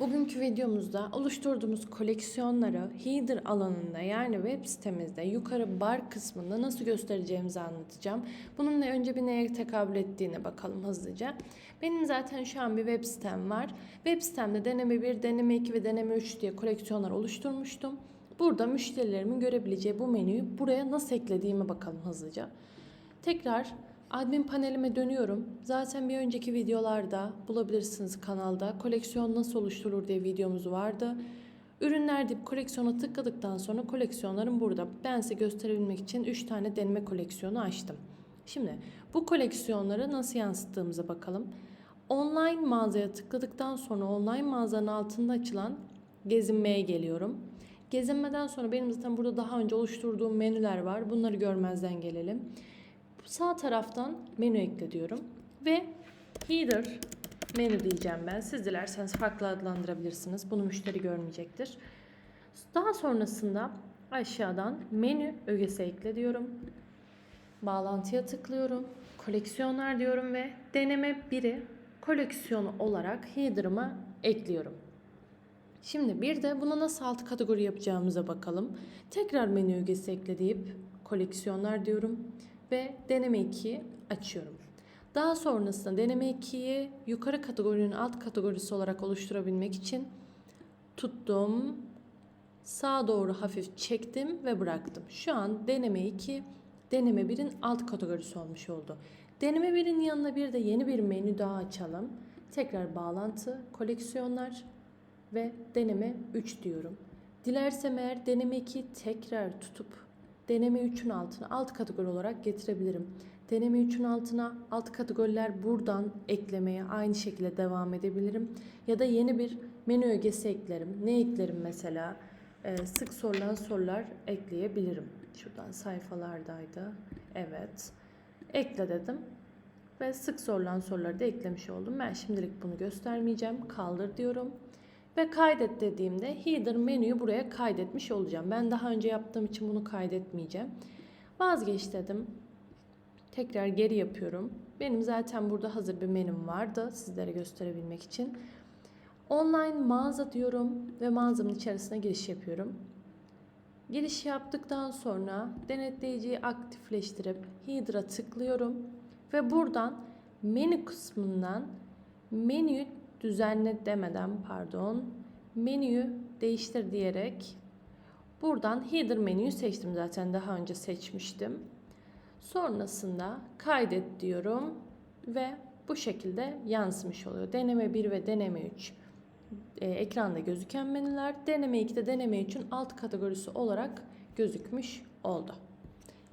Bugünkü videomuzda oluşturduğumuz koleksiyonları Header alanında yani web sitemizde yukarı bar kısmında nasıl göstereceğimizi anlatacağım. Bunun ne önce bir neye tekabül ettiğine bakalım hızlıca. Benim zaten şu an bir web sitem var. Web sitemde deneme 1, deneme 2 ve deneme 3 diye koleksiyonlar oluşturmuştum. Burada müşterilerimin görebileceği bu menüyü buraya nasıl eklediğime bakalım hızlıca. Tekrar admin panelime dönüyorum. Zaten bir önceki videolarda bulabilirsiniz kanalda. Koleksiyon nasıl oluşturulur diye videomuz vardı. Ürünler deyip koleksiyona tıkladıktan sonra koleksiyonlarım burada. Ben size gösterebilmek için 3 tane deneme koleksiyonu açtım. Şimdi bu koleksiyonları nasıl yansıttığımıza bakalım. Online mağazaya tıkladıktan sonra online mağazanın altında açılan gezinmeye geliyorum. Gezinmeden sonra benim zaten burada daha önce oluşturduğum menüler var. Bunları görmezden gelelim. Sağ taraftan menü ekle diyorum. Ve header menü diyeceğim ben. Siz dilerseniz farklı adlandırabilirsiniz. Bunu müşteri görmeyecektir. Daha sonrasında aşağıdan menü ögesi ekle diyorum. Bağlantıya tıklıyorum. Koleksiyonlar diyorum ve deneme 1'i koleksiyonu olarak header'ıma ekliyorum. Şimdi bir de buna nasıl alt kategori yapacağımıza bakalım. Tekrar menü ögesi ekle deyip koleksiyonlar diyorum ve deneme 2'yi açıyorum. Daha sonrasında deneme 2'yi yukarı kategorinin alt kategorisi olarak oluşturabilmek için tuttum, sağa doğru hafif çektim ve bıraktım. Şu an deneme 2 deneme 1'in alt kategorisi olmuş oldu. Deneme 1'in yanına bir de yeni bir menü daha açalım. Tekrar bağlantı, koleksiyonlar ve deneme 3 diyorum. Dilersem eğer deneme 2'yi tekrar tutup deneme 3'ün altına alt kategori olarak getirebilirim. Deneme 3'ün altına alt kategoriler buradan eklemeye aynı şekilde devam edebilirim. Ya da yeni bir menü ögesi eklerim. Ne eklerim mesela? Ee, sık sorulan sorular ekleyebilirim. Şuradan sayfalardaydı. Evet. Ekle dedim. Ve sık sorulan soruları da eklemiş oldum. Ben şimdilik bunu göstermeyeceğim. Kaldır diyorum. Ve kaydet dediğimde header menüyü buraya kaydetmiş olacağım. Ben daha önce yaptığım için bunu kaydetmeyeceğim. Vazgeç dedim. Tekrar geri yapıyorum. Benim zaten burada hazır bir menüm vardı sizlere gösterebilmek için. Online mağaza diyorum ve mağazamın içerisine giriş yapıyorum. Giriş yaptıktan sonra denetleyiciyi aktifleştirip Header'a tıklıyorum ve buradan menü kısmından menüyü düzenle demeden pardon menüyü değiştir diyerek buradan header menüyü seçtim zaten daha önce seçmiştim. Sonrasında kaydet diyorum ve bu şekilde yansımış oluyor. Deneme 1 ve deneme 3 e, ekranda gözüken menüler deneme 2'de deneme 3'ün alt kategorisi olarak gözükmüş oldu.